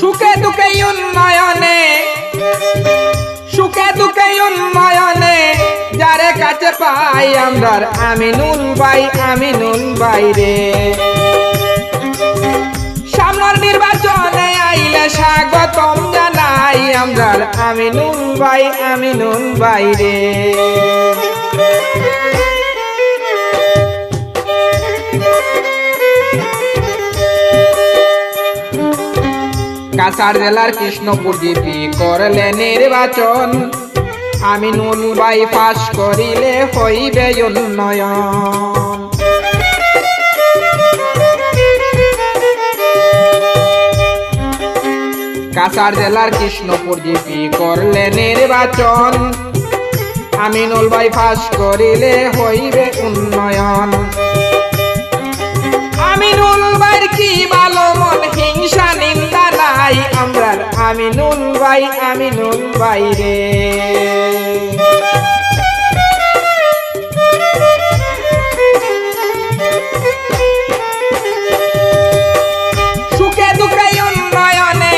সুখে দুঃখে উন্নয়নে, সুখে দুঃখে উন্নয়নে, যারে কাছে পাই আমরার আমিনুল ভাই আমিনুল ভাই রে। সামনের নির্বাচনে আইলে স্বাগতম জানাই আমরার আমিনুল ভাই আমিনুল ভাই রে। কাছাড় জেলার কৃষ্ণপুর জিপি করলে নির্বাচন। আমিনুল ভাই পাশ করিলে হইবে উন্নয়ন। কাছাড় জেলার কৃষ্ণপুর জিপি করলে নির্বাচন। আমিনুল ভাই পাশ করিলে হইবে উন্নয়ন। আমিনুল ভাইয়ের কি ভালো মন আমরার আমিনুল ভাই আমিনুল ভাই রে। সুখে দুঃখে উন্নয়নে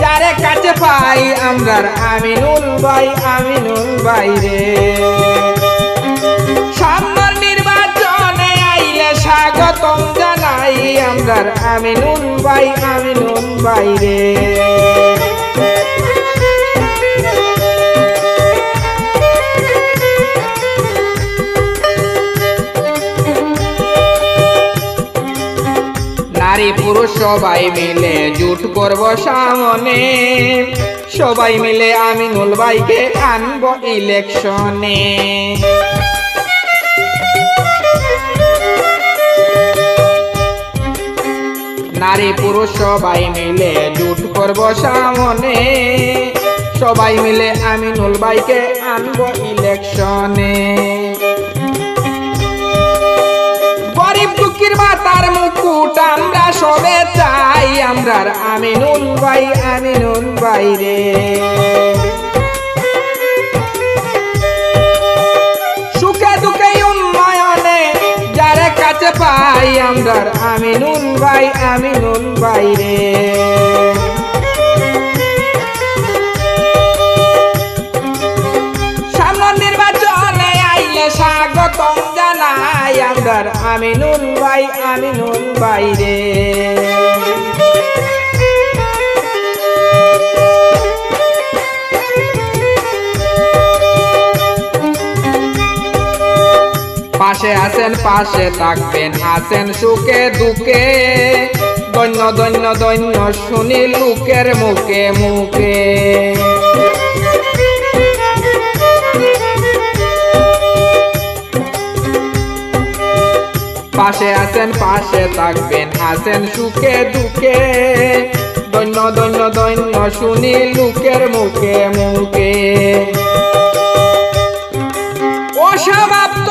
যারে কাছে পাই, আমরার আমিনুল ভাই আমিনুল ভাই রে। সামনের নির্বাচনে আইলে স্বাগতম জানাই, আমরার আমিনুল ভাই আমিনুল ভাই রে। নারী পুরুষ সবাই মিলে জুট করব সামনে। সবাই মিলে আমিনুল ভাইকে আনব ইলেকশনে। নারী পুরুষ সবাই মিলে জুট করব সামনে। সবাই মিলে আমিনুল ভাইকে আনব ইলেকশনে। গরিব দুঃখীর মাতার মুকুট সবে চাই আমরার আমিনুল ভাই আমিনুল ভাই রে। সুখে দুঃখে উন্নয়নে যারে কাছে পাই আমরার আমিনুল ভাই আমিনুল ভাই রে। স্বাগতম জানাই আমরার আমিনুল ভাই আমিনুল ভাই রে। পাশে আছেন, পাশে থাকবেন। আছেন সুখে দুঃখে। দৈন্য দৈন্য দৈন্য শুনি লোকের মুখে মুখে। পাশে আছেন, পাশে থাকবেন। আছেন সুখে দুঃখে। দৈন্য দৈন্য দৈন্য শুনি লোকের মুখে মুখে। অসমাপ্ত কাজ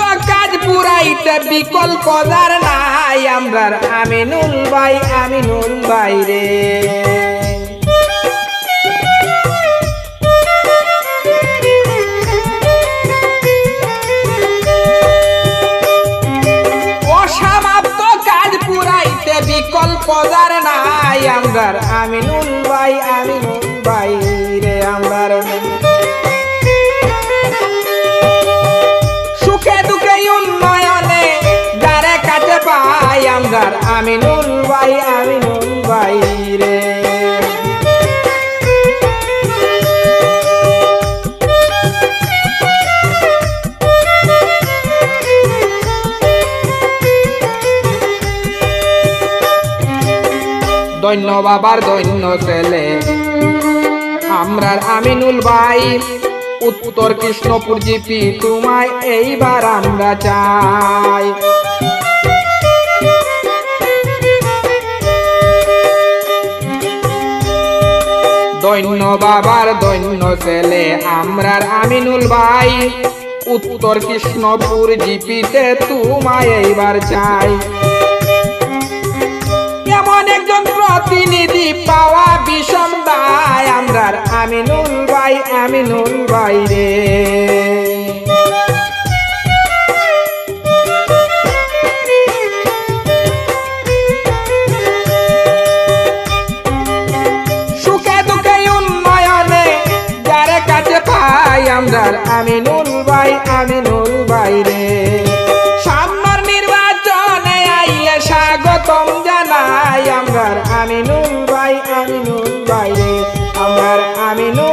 পুরাইতে বিকল্প যার নাই। আমরার আমিনুল ভাই আমিনুল ভাই রে। অসমাপ্ত কাজ পুরাইতে বিকল্প যার নাই। আমরার আমিনুল ভাই, আমিনুল পাই আমরার আমিনুল ভাই আমিনুল ভাই রে। দৈন্য বাবার দৈন্য ছেলে। আমরার আমিনুল ভাই, উত্তর কৃষ্ণপুর জিপি, তোমায় এইবার আমরা চাই। বাবার দৈন্য ছেলে আমরার আমিনুল ভাই। উত্তর কৃষ্ণপুর জিপিতে তোমায় এইবার চাই। এমন একজন প্রতিনিধি পাওয়া বিষম দায়। আমরার আমিনুল ভাই আমিনুল ভাই রে। আমরার আমিনুল ভাই, আমি নুল ভাই রে। সামনের নির্বাচনে আইয়া স্বাগতম জানাই। আমার আমি নুল ভাই, আমি নুল ভাই রে। আমার আমি আমিনুল